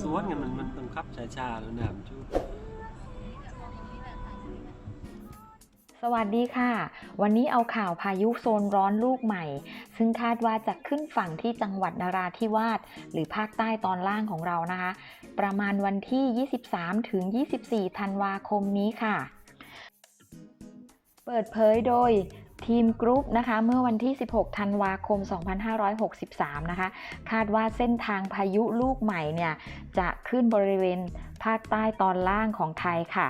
สวดไงมันมันบังคับชาชาแล้วน้ำชุสวัสดีค่ะ วันนี้เอาข่าวพายุโซนร้อนลูกใหม่ ซึ่งคาดว่าจะขึ้นฝั่งที่จังหวัดนราธิวาสหรือภาคใต้ตอนล่างของเรานะคะ ประมาณวันที่ 23 ถึง 24 ธันวาคมนี้ค่ะ เปิดเผยโดย ทีมกรุ๊ปนะคะ เมื่อวันที่ 16 ธันวาคม 2563 นะคะ คาดว่าเส้นทางพายุลูกใหม่เนี่ย จะขึ้นบริเวณภาคใต้ตอนล่างของไทยค่ะ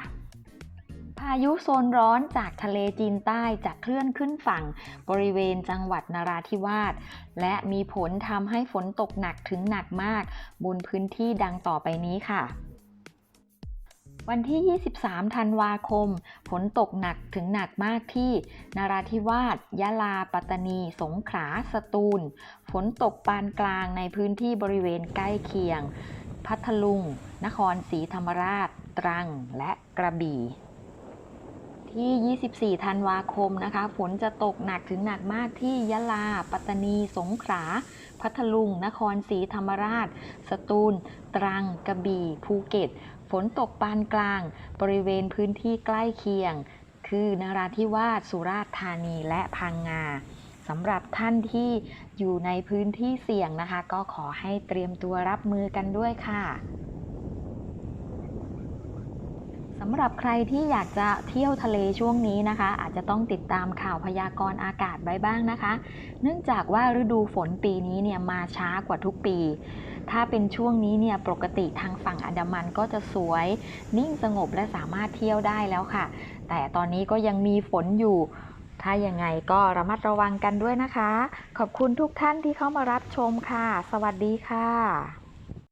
พายุโซนร้อนจากทะเลจีนใต้จะเคลื่อนขึ้นฝั่งบริเวณจังหวัดนราธิวาสและมีผลทำให้ฝนตกหนักถึงหนักมาก บนพื้นที่ดังต่อไปนี้ค่ะ วันที่ 23 ธันวาคม ฝนตกหนักถึงหนักมากที่นราธิวาส ยะลา ปัตตานี สงขลา สตูล ฝนตกปานกลางในพื้นที่บริเวณใกล้เคียง พัทลุง นครศรีธรรมราช ตรัง และกระบี่ ที่ 24 ธันวาคมนะคะ ฝนจะตกหนักถึงหนักมากที่ยะลา ปัตตานี สงขลา พัทลุง นครศรีธรรมราช สตูล ตรัง กระบี่ ภูเก็ต ฝนตกปานกลาง บริเวณพื้นที่ใกล้เคียง คือนราธิวาส สุราษฎร์ธานี และพังงาสำหรับท่านที่อยู่ในพื้นที่เสี่ยงนะคะ ก็ขอให้เตรียมตัวรับมือกันด้วยค่ะ สำหรับใครที่อยากจะเที่ยวทะเลช่วงนี้นะคะ อาจจะต้องติดตามข่าวพยากรณ์อากาศไว้บ้างนะคะ เนื่องจากว่าฤดูฝนปีนี้เนี่ยมาช้ากว่าทุกปี ถ้าเป็นช่วงนี้เนี่ยปกติทางฝั่งอันดามันก็จะสวย นิ่งสงบและสามารถเที่ยวได้แล้วค่ะ แต่ตอนนี้ก็ยังมีฝนอยู่ ถ้ายังไงก็ระมัดระวังกันด้วยนะคะ ขอบคุณทุกท่านที่เข้ามารับชมค่ะ สวัสดีค่ะ